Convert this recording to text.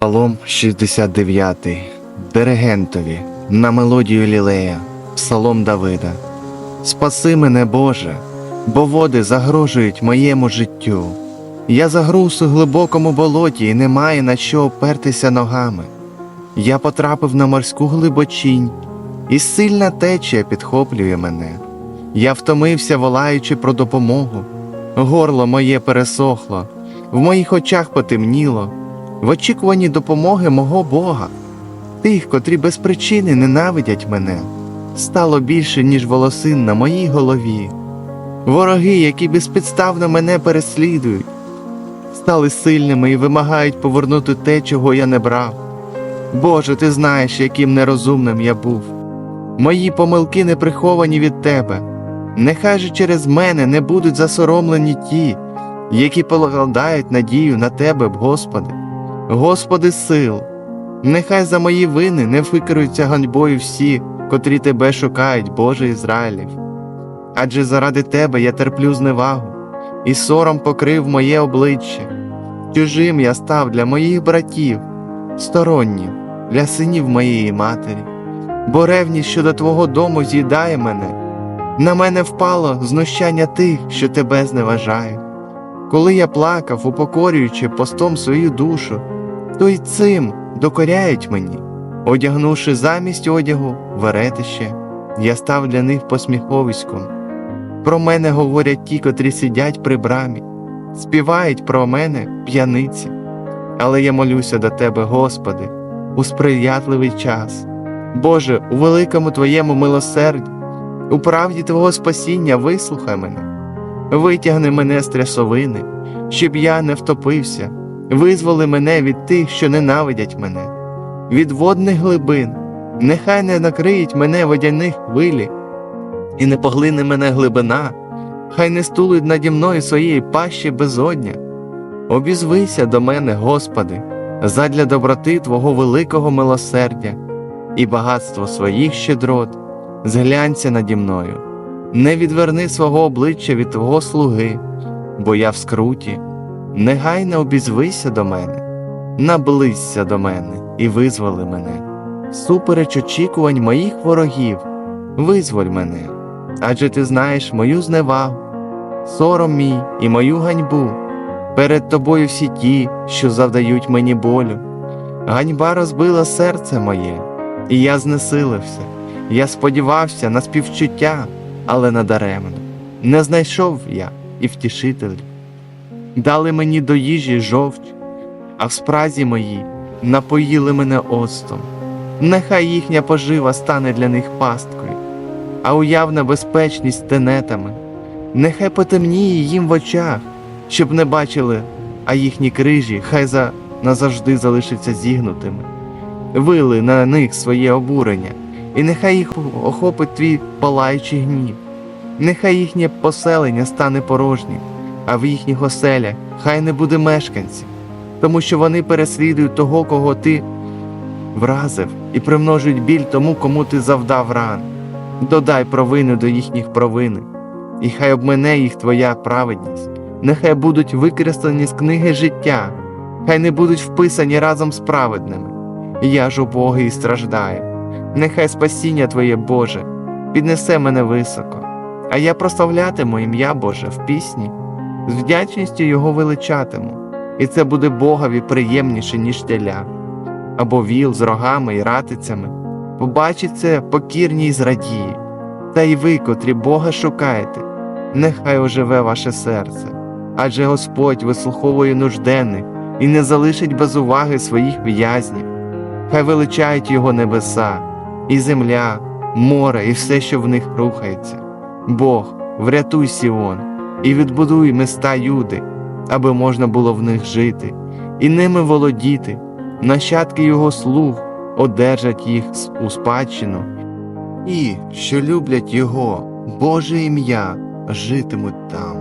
Псалом 69. Диригентові на мелодію Лілея. Псалом Давида. Спаси мене, Боже, бо води загрожують моєму життю. Я загруз у глибокому болоті і немає на що опертися ногами. Я потрапив на морську глибочінь, і сильна течія підхоплює мене. Я втомився, волаючи про допомогу. Горло моє пересохло, в моїх очах потемніло в очікуванні допомоги мого Бога, тих, котрі без причини ненавидять мене, стало більше, ніж волосин на моїй голові. Вороги, які безпідставно мене переслідують, стали сильними і вимагають повернути те, чого я не брав. Боже, ти знаєш, яким нерозумним я був. Мої помилки не приховані від тебе. Нехай же через мене не будуть засоромлені ті, які покладають надію на тебе, Господи. Господи сил, нехай за мої вини не викеруються ганьбою всі, котрі тебе шукають, Боже Ізраїлів. Адже заради тебе я терплю зневагу, і сором покрив моє обличчя. Чужим я став для моїх братів, стороннім для синів моєї матері, бо ревність щодо твого дому з'їдає мене. На мене впало знущання тих, що тебе зневажають. Коли я плакав, упокорюючи постом свою душу, то й цим докоряють мені, одягнувши замість одягу веретище, я став для них посміховиськом. Про мене говорять ті, котрі сидять при брамі, співають про мене п'яниці. Але я молюся до Тебе, Господи, у сприятливий час. Боже, у великому Твоєму милосерді, у правді Твого спасіння вислухай мене, витягни мене з трясовини, щоб я не втопився. Визволи мене від тих, що ненавидять мене, від водних глибин, нехай не накриють мене водяних хвилі, і не поглине мене глибина, хай не стулить наді мною своєї пащі безодня. Обізвися до мене, Господи, задля доброти Твого великого милосердя і багатство своїх щедрот, зглянься наді мною, не відверни свого обличчя від Твого слуги, бо я в скруті негайно обізвися до мене, наблизься до мене і визволи мене, супереч очікувань моїх ворогів, визволь мене, адже ти знаєш мою зневагу, сором мій і мою ганьбу, перед тобою всі ті, що завдають мені болю. Ганьба розбила серце моє, і я знесилився. Я сподівався на співчуття, але надаремно. Не знайшов я і втішителя дали мені до їжі жовч, а в спразі моїй напоїли мене остом. Нехай їхня пожива стане для них пасткою, а уявна безпечність тенетами, нехай потемніє їм в очах, щоб не бачили, а їхні крижі хай за назавжди залишаться зігнутими. Вили на них своє обурення, і нехай їх охопить твій палаючий гнів, нехай їхнє поселення стане порожнім а в їхніх оселях хай не буде мешканців, тому що вони переслідують того, кого ти вразив, і примножують біль тому, кому ти завдав ран. Додай провини до їхніх провини, і хай обмене їх твоя праведність, нехай будуть викреслені з книги життя, хай не будуть вписані разом з праведними. Я ж убогий і страждаю. Нехай спасіння Твоє Боже піднесе мене високо, а я прославлятиму ім'я Боже в пісні з вдячністю його величатиму, і це буде Богові приємніше, ніж теля, або віл з рогами і ратицями. Побачить це покірні й зрадії, та й ви, котрі Бога шукаєте, нехай оживе ваше серце, адже Господь вислуховує нужденних і не залишить без уваги своїх в'язнів, хай величають його небеса, і земля, море, і все, що в них рухається. Бог, врятуй Сіон і відбудуй міста Юди, аби можна було в них жити, і ними володіти, нащадки його слуг одержать їх у спадщину, і, що люблять його, Боже ім'я, житимуть там.